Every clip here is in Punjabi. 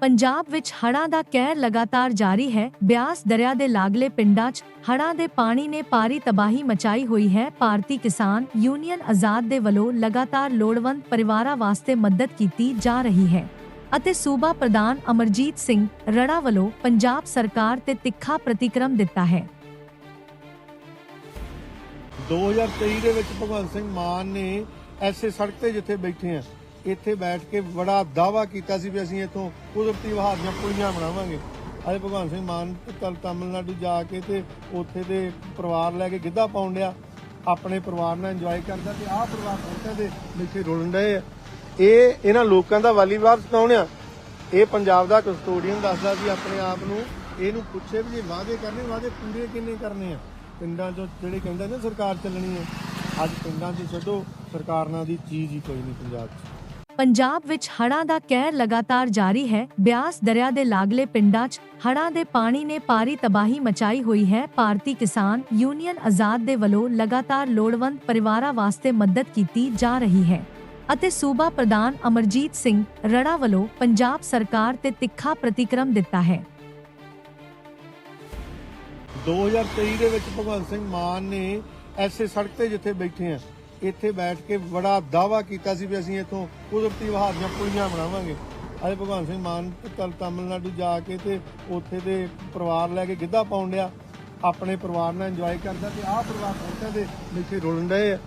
ਪੰਜਾਬ ਵਿੱਚ ਹੜ੍ਹਾਂ ਦਾ ਕਹਿਰ ਲਗਾਤਾਰ ਜਾਰੀ ਹੈ। ਬਿਆਸ ਦਰਿਆ ਦੇ ਲਾਗਲੇ ਪਿੰਡਾਂ 'ਚ ਹੜ੍ਹਾਂ ਦੇ ਪਾਣੀ ਨੇ ਭਾਰੀ ਤਬਾਹੀ ਮਚਾਈ ਹੋਈ ਹੈ। ਭਾਰਤੀ ਕਿਸਾਨ ਯੂਨੀਅਨ ਆਜ਼ਾਦ ਦੇ ਵੱਲੋਂ ਲਗਾਤਾਰ ਲੋੜਵੰਦ ਪਰਿਵਾਰਾਂ ਵਾਸਤੇ ਮਦਦ ਕੀਤੀ ਜਾ ਰਹੀ ਹੈ ਅਤੇ ਸੂਬਾ ਪ੍ਰਧਾਨ ਅਮਰਜੀਤ ਸਿੰਘ ਰੜਾ ਵੱਲੋਂ ਪੰਜਾਬ ਸਰਕਾਰ ਤੇ ਤਿੱਖਾ ਪ੍ਰਤੀਕਰਮ ਦਿੱਤਾ ਹੈ। 2023 ਦੇ ਵਿੱਚ ਭਗਵੰਤ ਸਿੰਘ ਮਾਨ ਨੇ ਐਸੇ ਸੜਕ ਤੇ ਜਿੱਥੇ ਬੈਠੇ ਆ ਇੱਥੇ ਬੈਠ ਕੇ ਬੜਾ ਦਾਵਾ ਕੀਤਾ ਸੀ ਵੀ ਅਸੀਂ ਇੱਥੋਂ ਕੁਦਰਤੀ ਵਹਾਰ ਦੀਆਂ ਪੁਲੀਆਂ ਬਣਾਵਾਂਗੇ। ਅੱਜ ਭਗਵੰਤ ਸਿੰਘ ਮਾਨ ਤਲ ਤਮਿਲਨਾਡੂ ਜਾ ਕੇ ਤੇ ਉੱਥੇ ਦੇ ਪਰਿਵਾਰ ਲੈ ਕੇ ਗਿੱਧਾ ਪਾਉਣ ਡਿਆ। ਆਪਣੇ ਪਰਿਵਾਰ ਨਾਲ ਇੰਜੋਏ ਕਰਦਾ ਤੇ ਆਹ ਪਰਿਵਾਰ ਸੜਕਾਂ ਦੇ ਲਿਖੇ ਰੁਲਣ ਡਏ ਆ। ਇਹ ਇਹਨਾਂ ਲੋਕਾਂ ਦਾ ਵਾਲੀਵਾਰ ਕੌਣ ਆ। ਇਹ ਪੰਜਾਬ ਦਾ ਕਸਟੋਡੀਅਨ ਦੱਸਦਾ ਸੀ ਆਪਣੇ ਆਪ ਨੂੰ ਇਹਨੂੰ ਪੁੱਛੇ ਵੀ ਜੇ ਵਾਅਦੇ ਕਰਨੇ, ਵਾਅਦੇ ਪੂਰੇ ਕਿੰਨੇ ਕਰਨੇ ਆ? ਪਿੰਡਾਂ 'ਚੋਂ ਜਿਹੜੇ ਕਹਿੰਦੇ ਨੇ ਸਰਕਾਰ ਚੱਲਣੀ ਹੈ ਅੱਜ ਪਿੰਡਾਂ 'ਚ ਛੱਡੋ, ਸਰਕਾਰਾਂ ਦੀ ਚੀਜ਼ ਹੀ ਕੋਈ ਨਹੀਂ ਪੰਜਾਬ 'ਚ। ਪੰਜਾਬ ਵਿੱਚ ਹੜ੍ਹਾਂ ਦਾ ਕਹਿਰ ਲਗਾਤਾਰ ਜਾਰੀ ਹੈ। ਬਿਆਸ ਦਰਿਆ ਦੇ ਲਾਗਲੇ ਪਿੰਡਾਂ 'ਚ ਹੜ੍ਹਾਂ ਦੇ ਪਾਣੀ ਨੇ ਪਾਰੀ ਤਬਾਹੀ ਮਚਾਈ ਹੋਈ ਹੈ। ਭਾਰਤੀ ਕਿਸਾਨ ਯੂਨੀਅਨ ਆਜ਼ਾਦ ਦੇ ਵੱਲੋਂ ਲਗਾਤਾਰ ਲੋੜਵੰਦ ਪਰਿਵਾਰਾਂ ਵਾਸਤੇ ਮਦਦ ਕੀਤੀ ਜਾ ਰਹੀ ਹੈ ਅਤੇ ਸੂਬਾ ਪ੍ਰਧਾਨ ਅਮਰਜੀਤ ਸਿੰਘ ਰੜਾ ਵੱਲੋਂ ਪੰਜਾਬ ਸਰਕਾਰ ਤੇ ਤਿੱਖਾ ਪ੍ਰਤੀਕਰਮ ਦਿੱਤਾ ਹੈ। 2023 ਦੇ ਵਿੱਚ ਭਗਵੰਤ ਸਿੰਘ ਮਾਨ ਨੇ ਐਸੇ ਸੜਕ ਤੇ ਜਿੱਥੇ ਬੈਠੇ ਆ ਇੱਥੇ ਬੈਠ ਕੇ ਬੜਾ ਦਾਵਾ ਕੀਤਾ ਸੀ ਵੀ ਅਸੀਂ ਇੱਥੋਂ ਕੁਦਰਤੀ ਵਹਾਰ ਦੀਆਂ ਪੁਲੀਆਂ ਬਣਾਵਾਂਗੇ। ਅੱਜ ਭਗਵੰਤ ਸਿੰਘ ਮਾਨ ਤਲ ਤਾਮਿਲਨਾਡੂ ਜਾ ਕੇ ਤੇ ਉੱਥੇ ਦੇ ਪਰਿਵਾਰ ਲੈ ਕੇ ਗਿੱਧਾ ਪਾਉਣ ਡਿਆ। ਆਪਣੇ ਪਰਿਵਾਰ ਨਾਲ ਇੰਜੋਏ ਕਰਦਾ ਤੇ ਆਹ ਪਰਿਵਾਰ ਸੜਕਾਂ ਦੇ ਲਿਖੇ ਰੁਲਣ ਡਏ ਆ।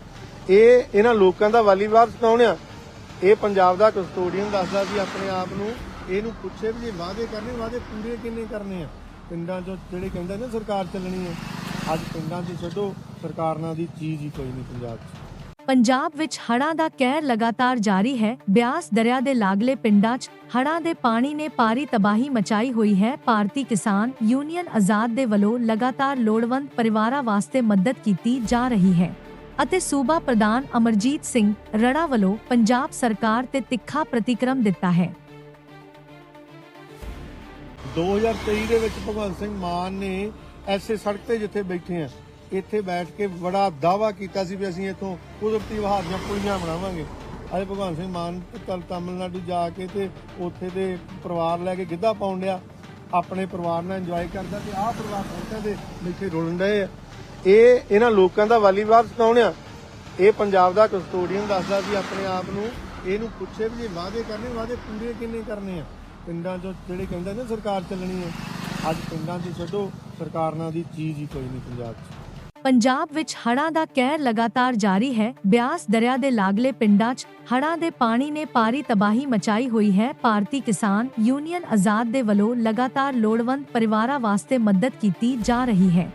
ਇਹ ਇਹਨਾਂ ਲੋਕਾਂ ਦਾ ਵਾਲੀਵਾਰ ਕੌਣ ਆ। ਇਹ ਪੰਜਾਬ ਦਾ ਕਸਟੋਡੀਅਨ ਦੱਸਦਾ ਸੀ ਆਪਣੇ ਆਪ ਨੂੰ ਇਹਨੂੰ ਪੁੱਛੇ ਵੀ ਜੇ ਵਾਅਦੇ ਕਰਨੇ, ਵਾਅਦੇ ਪੂਰੇ ਕਿੰਨੇ ਕਰਨੇ ਆ? ਪਿੰਡਾਂ 'ਚੋਂ ਜਿਹੜੇ ਕਹਿੰਦੇ ਨੇ ਸਰਕਾਰ ਚੱਲਣੀ ਹੈ ਅੱਜ ਪਿੰਡਾਂ 'ਚ ਛੱਡੋ, ਸਰਕਾਰਾਂ ਦੀ ਚੀਜ਼ ਹੀ ਕੋਈ ਨਹੀਂ ਪੰਜਾਬ 'ਚ। ਪੰਜਾਬ ਵਿੱਚ ਹੜ੍ਹਾਂ ਦਾ ਕਹਿਰ ਲਗਾਤਾਰ ਜਾਰੀ ਹੈ। ਬਿਆਸ ਦਰਿਆ ਦੇ ਲਾਗਲੇ ਪਿੰਡਾਂ 'ਚ ਹੜ੍ਹਾਂ ਦੇ ਪਾਣੀ ਨੇ ਭਾਰੀ ਤਬਾਹੀ ਮਚਾਈ ਹੋਈ ਹੈ। ਭਾਰਤੀ ਕਿਸਾਨ ਯੂਨੀਅਨ ਆਜ਼ਾਦ ਦੇ ਵੱਲੋਂ ਲਗਾਤਾਰ ਲੋੜਵੰਦ ਪਰਿਵਾਰਾਂ ਵਾਸਤੇ ਮਦਦ ਕੀਤੀ ਜਾ ਰਹੀ ਹੈ ਅਤੇ ਸੂਬਾ ਪ੍ਰਧਾਨ ਅਮਰਜੀਤ ਸਿੰਘ ਰੜਾ ਵੱਲੋਂ ਪੰਜਾਬ ਸਰਕਾਰ ਤੇ ਤਿੱਖਾ ਪ੍ਰਤੀਕਰਮ ਦਿੱਤਾ ਹੈ। 2023 ਦੇ ਵਿੱਚ ਭਗਵੰਤ ਸਿੰਘ ਮਾਨ ਨੇ ਐਸੇ ਸੜਕ ਤੇ ਜਿੱਥੇ ਬੈਠੇ ਆ ਇੱਥੇ ਬੈਠ ਕੇ ਬੜਾ ਦਾਵਾ ਕੀਤਾ ਸੀ ਵੀ ਅਸੀਂ ਇੱਥੋਂ ਕੁਦਰਤੀ ਵਹਾਰ ਦੀਆਂ ਪੁਲੀਆਂ ਬਣਾਵਾਂਗੇ। ਅੱਜ ਭਗਵੰਤ ਸਿੰਘ ਮਾਨ ਤਲ ਤਮਿਲਨਾਡੂ ਜਾ ਕੇ ਤੇ ਉੱਥੇ ਦੇ ਪਰਿਵਾਰ ਲੈ ਕੇ ਗਿੱਧਾ ਪਾਉਣ ਡਿਆ। ਆਪਣੇ ਪਰਿਵਾਰ ਨਾਲ ਇੰਜੋਏ ਕਰਦਾ ਤੇ ਆਹ ਪਰਿਵਾਰ ਸੜਕਾਂ ਦੇ ਲਿਖੇ ਰੁਲਣ ਡਏ ਆ। ਇਹ ਇਹਨਾਂ ਲੋਕਾਂ ਦਾ ਵਾਲੀਵਾਰ ਕੌਣ ਆ। ਇਹ ਪੰਜਾਬ ਦਾ ਕਸਟੋਡੀਅਨ ਦੱਸਦਾ ਸੀ ਆਪਣੇ ਆਪ ਨੂੰ ਇਹਨੂੰ ਪੁੱਛੇ ਵੀ ਜੇ ਵਾਅਦੇ ਕਰਨੇ, ਵਾਅਦੇ ਪੂਰੇ ਕਿੰਨੇ ਕਰਨੇ ਆ? ਪਿੰਡਾਂ 'ਚੋਂ ਜਿਹੜੇ ਕਹਿੰਦੇ ਨੇ ਸਰਕਾਰ ਚੱਲਣੀ ਹੈ ਅੱਜ ਪਿੰਡਾਂ 'ਚ ਛੱਡੋ, ਸਰਕਾਰਾਂ ਦੀ ਚੀਜ਼ ਹੀ ਕੋਈ ਨਹੀਂ ਪੰਜਾਬ 'ਚ। ਪੰਜਾਬ ਵਿੱਚ ਹੜ੍ਹਾਂ ਦਾ ਕਹਿਰ ਲਗਾਤਾਰ ਜਾਰੀ ਹੈ। ਬਿਆਸ ਦਰਿਆ ਦੇ ਲਾਗਲੇ ਪਿੰਡਾਂ 'ਚ ਹੜ੍ਹਾਂ ਦੇ ਪਾਣੀ ਨੇ ਭਾਰੀ ਤਬਾਹੀ ਮਚਾਈ ਹੋਈ ਹੈ। ਭਾਰਤੀ ਕਿਸਾਨ ਯੂਨੀਅਨ ਆਜ਼ਾਦ ਦੇ ਵੱਲੋਂ ਲਗਾਤਾਰ ਲੋੜਵੰਦ ਪਰਿਵਾਰਾਂ ਵਾਸਤੇ ਮਦਦ ਕੀਤੀ ਜਾ ਰਹੀ ਹੈ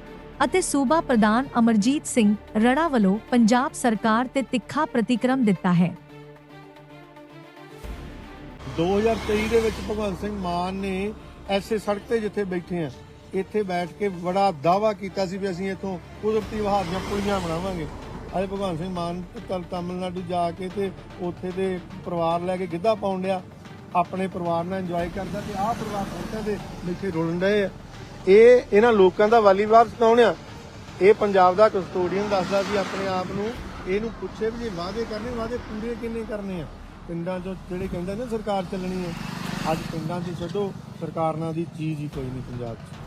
ਅਤੇ ਸੂਬਾ ਪ੍ਰਧਾਨ ਅਮਰਜੀਤ ਸਿੰਘ ਰੜਾ ਵੱਲੋਂ ਪੰਜਾਬ ਸਰਕਾਰ ਤੇ ਤਿੱਖਾ ਪ੍ਰਤੀਕਰਮ ਦਿੱਤਾ ਹੈ। 2023 ਦੇ ਵਿੱਚ ਭਗਵੰਤ ਸਿੰਘ ਮਾਨ ਨੇ ਐਸੇ ਸੜਕ ਤੇ ਜਿੱਥੇ ਬੈਠੇ ਆ ਇੱਥੇ ਬੈਠ ਕੇ ਬੜਾ ਦਾਵਾ ਕੀਤਾ ਸੀ ਵੀ ਅਸੀਂ ਇੱਥੋਂ ਕੁਦਰਤੀ ਵਹਾਰ ਦੀਆਂ ਪੁਲੀਆਂ ਬਣਾਵਾਂਗੇ। ਅੱਜ ਭਗਵੰਤ ਸਿੰਘ ਮਾਨ ਤਲ ਤਮਿਲਨਾਡੂ ਜਾ ਕੇ ਤੇ ਉੱਥੇ ਦੇ ਪਰਿਵਾਰ ਲੈ ਕੇ ਗਿੱਧਾ ਪਾਉਣ ਡਿਆ। ਆਪਣੇ ਪਰਿਵਾਰ ਨਾਲ ਇੰਜੋਏ ਕਰਦਾ ਤੇ ਆਹ ਪਰਿਵਾਰ ਸੜਕਾਂ ਦੇ ਇੱਥੇ ਰੁਲਣ ਡਏ ਆ। ਇਹ ਇਹਨਾਂ ਲੋਕਾਂ ਦਾ ਵਾਲੀਵਾਰ ਕੌਣ ਆ। ਇਹ ਪੰਜਾਬ ਦਾ ਕਸਟੋਡੀਅਨ ਦੱਸਦਾ ਸੀ ਆਪਣੇ ਆਪ ਨੂੰ ਇਹਨੂੰ ਪੁੱਛੇ ਵੀ ਜੇ ਵਾਅਦੇ ਕਰਨੇ, ਵਾਅਦੇ ਪੂਰੇ ਕਿੰਨੇ ਕਰਨੇ ਆ? ਪਿੰਡਾਂ 'ਚੋਂ ਜਿਹੜੇ ਕਹਿੰਦੇ ਨੇ ਸਰਕਾਰ ਚੱਲਣੀ ਹੈ ਅੱਜ ਪਿੰਡਾਂ 'ਚ ਛੱਡੋ, ਸਰਕਾਰਾਂ ਦੀ ਚੀਜ਼ ਹੀ ਕੋਈ ਨਹੀਂ ਪੰਜਾਬ 'ਚ।